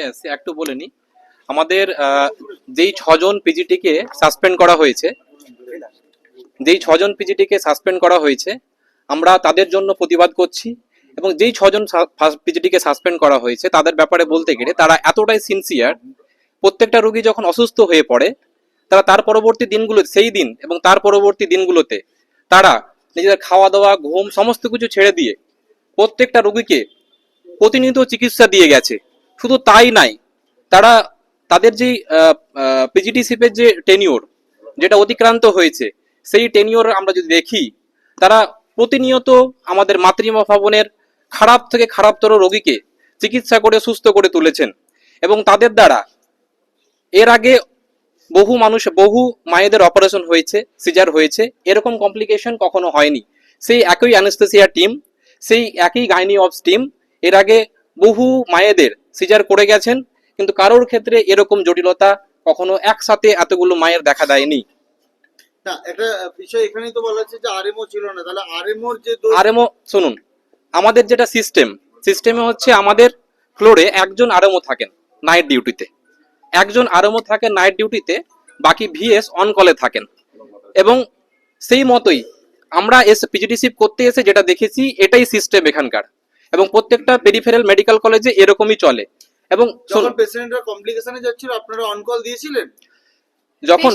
পরে আসছি একটু বলে নি আমাদের যেই ছজন পিজিটিকে সাসপেন্ড করা হয়েছে, যেই ছজন পিজিটিকে সাসপেন্ড করা হয়েছে, আমরা তাদের জন্য প্রতিবাদ করছি এবং যেই ছজন পিজিটিকে সাসপেন্ড করা হয়েছে, তাদের ব্যাপারে বলতে গেলে তারা এতটাই সিনসিয়ার প্রত্যেকটা রোগী যখন অসুস্থ হয়ে পড়ে, তারা তার পরবর্তী দিনগুলো, সেই দিন এবং তার পরবর্তী দিনগুলোতে তারা নিজেদের খাওয়া দাওয়া ঘুম, সমস্ত কিছু ছেড়ে দিয়ে প্রত্যেকটা রোগীকে প্রতিনিয়ত চিকিৎসা দিয়ে গেছে। শুধু তাই নাই, তারা তাদের যে পিজিটিসিপের যে টেনিওর যেটা অতিক্রান্ত হয়েছে, সেই টেনিওর আমরা যদি দেখি, তারা প্রতিনিয়ত আমাদের মাতৃমা ভবনের খারাপ থেকে খারাপতর রোগীকে চিকিৎসা করে সুস্থ করে তুলেছেন এবং তাদের দ্বারা এর আগে বহু মানুষ, বহু মায়েদের অপারেশন হয়েছে সিজার হয়েছে, এরকম কমপ্লিকেশন কখনো হয়নি। সেই একই অ্যানেস্থেসিয়া টিম সেই একই গাইনি অফ টিম এর আগে বহু মায়েদের সিজার করে গেছেন কিন্তু কারোর ক্ষেত্রে এরকম জটিলতা কখনো একসাথে এতগুলো মায়ের দেখা দেয়নি। না একটা বিষয় এখানেই তো বলা হচ্ছে যে আরএমও ছিল না তাহলে আরএমওর যে আরএমও শুনুন আমাদের যেটা সিস্টেম সিস্টেমে হচ্ছে আমাদের ফ্লোরে একজন আরএমও থাকেন নাইট ডিউটিতে একজন আরএমও থাকেন নাইট ডিউটিতে বাকি ভিএস অন কলে থাকেন। এবং সেই মতোই আমরা এস পিজিটিসিপ করতে এসে যেটা দেখেছি এটাই সিস্টেম এখানকার। এবং প্রত্যেকটা পেরিফেরাল মেডিকেল কলেজে এরকমই চলে। এবং যখন পেশেন্টরা কমপ্লিকেশনে যাচ্ছিল, আপনারা অন কল দিয়েছিলেন? যখন।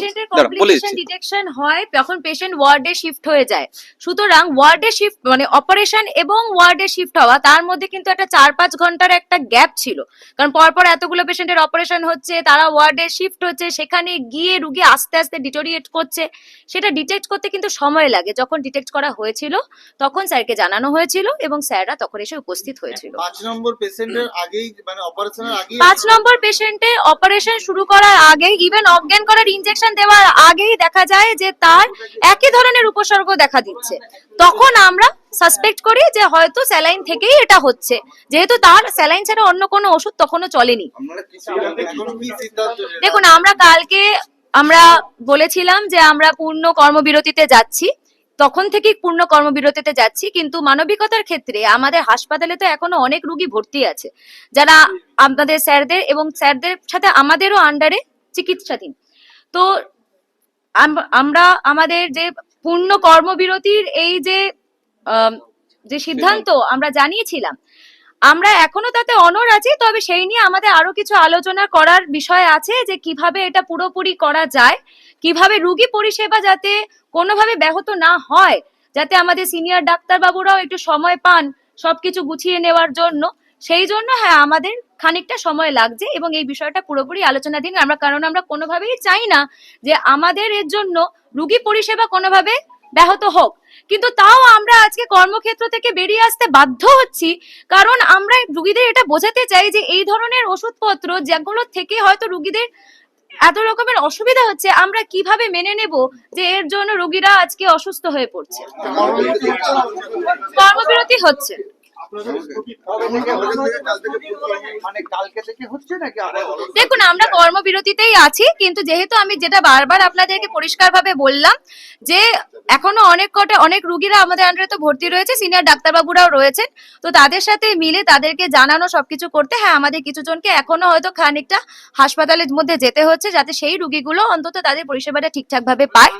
ডিটেকশন হয় তখন পেশেন্ট ওয়ার্ডে শিফট হয়ে যায়। সুতরাং ওয়ার্ডে শিফট মানে অপারেশন এবং ওয়ার্ডে শিফট হওয়া তার মধ্যে কিন্তু একটা চার পাঁচ ঘণ্টার একটা গ্যাপ ছিল। কারণ পরপর এতগুলো পেশেন্টের অপারেশন হচ্ছে তারা ওয়ার্ডে শিফট হচ্ছে সেখানে গিয়ে রুগী আস্তে আস্তে ডিটোরিয়েট করছে। সেটা ডিটেক্ট করতে কিন্তু সময় লাগে। যখন ডিটেক্ট করা হয়েছিল তখন স্যারকে জানানো হয়েছিল এবং স্যাররা তখন এসে উপস্থিত হয়েছিল। পাঁচ নম্বর পেশেন্টের আগেই মানে অপারেশনের আগেই পাঁচ নম্বর পেশেন্টের অপারেশন শুরু করার আগে ইভেন অজ্ঞান করার ইনজেকশন দেওয়ার আগেই দেখা যায় যে তার একই ধরনের উপসর্গ দেখা দিচ্ছে। তখন আমরা সাসপেক্ট করি যে হয়তো স্যালাইন থেকেই এটা হচ্ছে। যেহেতু তার স্যালাইন ছাড়া অন্য কোনো ওষুধ তখনও চলেনি? দেখুন, আমরা কালকে আমরা বলেছিলাম যে আমরা পূর্ণ কর্মবিরতিতে যাচ্ছি। তখন থেকেই পূর্ণ কর্মবিরতিতে যাচ্ছি, কিন্তু মানবিকতার ক্ষেত্রে আমাদের হাসপাতালে তো এখনও অনেক রুগী ভর্তি আছে। যারা আমাদের স্যারদের এবং স্যারদের সাথে আমাদেরও আন্ডারে চিকিৎসাধীন। তো আম- আমরা আমাদের যে পূর্ণ কর্মবিরতির এই যে যে সিদ্ধান্ত আমরা জানিয়েছিলাম আমরা এখনও তাতে অনর আছি তবে সেই নিয়ে আমাদের আরও কিছু আলোচনা করার বিষয় আছে যে কীভাবে এটা পুরোপুরি করা যায় কীভাবে রুগী পরিষেবা যাতে কোনোভাবে ব্যাহত না হয় যাতে আমাদের সিনিয়র ডাক্তার বাবুরাও একটু সময় পান সবকিছু গুছিয়ে নেওয়ার জন্য। সেই জন্য হ্যাঁ আমাদের খানিকটা সময় লাগছে এবং এই বিষয়টা পুরোপুরি আলোচনাধীন। আমরা, কারণ আমরা কোনোভাবেই চাই না যে আমাদের এর জন্য রুগী পরিষেবা কোনোভাবে ব্যাহত হোক। কিন্তু তাও আমরা আজকে কর্মক্ষেত্র থেকে বেরিয়ে আসতে বাধ্য হচ্ছি, কারণ আমরা রুগীদের এটা বোঝাতে চাই যে এই ধরনের ওষুধপত্র যেগুলো থেকে হয়তো রুগীদের এত রকমের অসুবিধা হচ্ছে, আমরা কীভাবে মেনে নেব যে এর জন্য রোগীরা আজকে অসুস্থ হয়ে পড়ছে? কর্মবিরতি হচ্ছে। মানে কালকে থেকে হচ্ছে নাকি আরও দেখুন আমরা কর্মবিরতিতেই আছি কিন্তু যেহেতু আমি যেটা বারবার আপনাদেরকে পরিষ্কারভাবে বললাম যে এখনও অনেক কটা অনেক রুগীরা আমাদের আন্ডারে তো ভর্তি রয়েছে সিনিয়র ডাক্তারবাবুরাও রয়েছেন তো তাদের সাথে মিলে তাদেরকে জানানো সবকিছু করতে হ্যাঁ আমাদের কিছু জনকে এখনও হয়তো খানিকটা হাসপাতালের মধ্যে যেতে হচ্ছে যাতে সেই রুগীগুলো অন্তত তাদের পরিষেবাটা ঠিকঠাক ভাবে পায়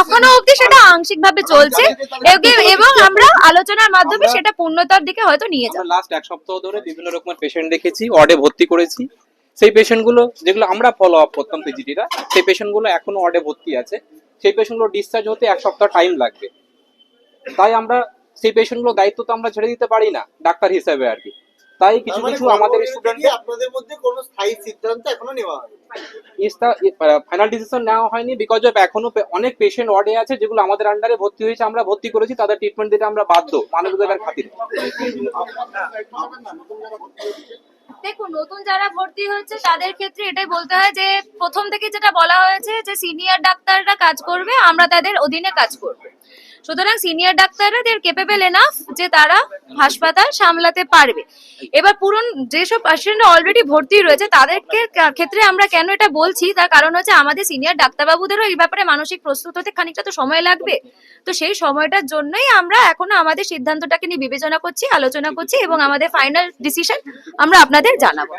এখনও অবধি সেটা আংশিক ভাবে চলছে এবং আমরা আলোচনার মাধ্যমে সেটা পূর্ণতার দিকে হয়তো নিয়ে যাবে। লাস্ট এক সপ্তাহ ধরে বিভিন্ন রকমের পেশেন্ট দেখেছি ওয়ার্ডে ভর্তি করেছি। সেই পেশেন্টগুলো যেগুলো আমরা ফলো আপ করতাম পিজিটিরা সেই পেশেন্টগুলো এখনও ওয়ার্ডে ভর্তি আছে। সেই পেশেন্টগুলো ডিসচার্জ হতে এক সপ্তাহ টাইম লাগবে। তাই আমরা সেই পেশেন্টগুলো দায়িত্ব তো আমরা ছেড়ে দিতে পারি না ডাক্তার হিসাবে আর কি। তাই কিছু মানে কিছু আমাদের স্টুডেন্ট আপনাদের মধ্যে কোনো স্থায়ী সিদ্ধান্ত এখনও নেওয়া হয়নি? ফাইনাল ডিসিশন নেওয়া হয়নি বিকজ অফ এখনও অনেক পেশেন্ট ওয়ার্ডে আছে যেগুলো আমাদের আন্ডারে ভর্তি হয়েছে আমরা ভর্তি করেছি তাদের ট্রিটমেন্ট দিতে আমরা বাধ্য মানবিকতার খাতিরে। দেখুন নতুন যারা ভর্তি হচ্ছে তাদের ক্ষেত্রে এটাই বলতে হয় যে প্রথম থেকে যেটা বলা হয়েছে যে সিনিয়র ডাক্তাররা কাজ করবে আমরা তাদের অধীনে কাজ করব। সুতরাং সিনিয়র ডাক্তাররা দের কেপেবল এনাফ যে তারা হাসপাতাল সামলাতে পারবে। এবার পুরন যেসব পেশেন্ট অলরেডি ভর্তি রয়েছে, তাদেরকে ক্ষেত্রে আমরা কেন এটা বলছি? তার কারণ হচ্ছে আমাদের সিনিয়র ডাক্তারবাবুদেরও এই ব্যাপারে মানসিক প্রস্তুত হতে খানিকটা তো সময় লাগবে। তো সেই সময়টার জন্যই আমরা এখনও আমাদের সিদ্ধান্তটাকে নিয়ে বিবেচনা করছি, আলোচনা করছি এবং আমাদের ফাইনাল ডিসিশন আমরা আপনাদের জানাব।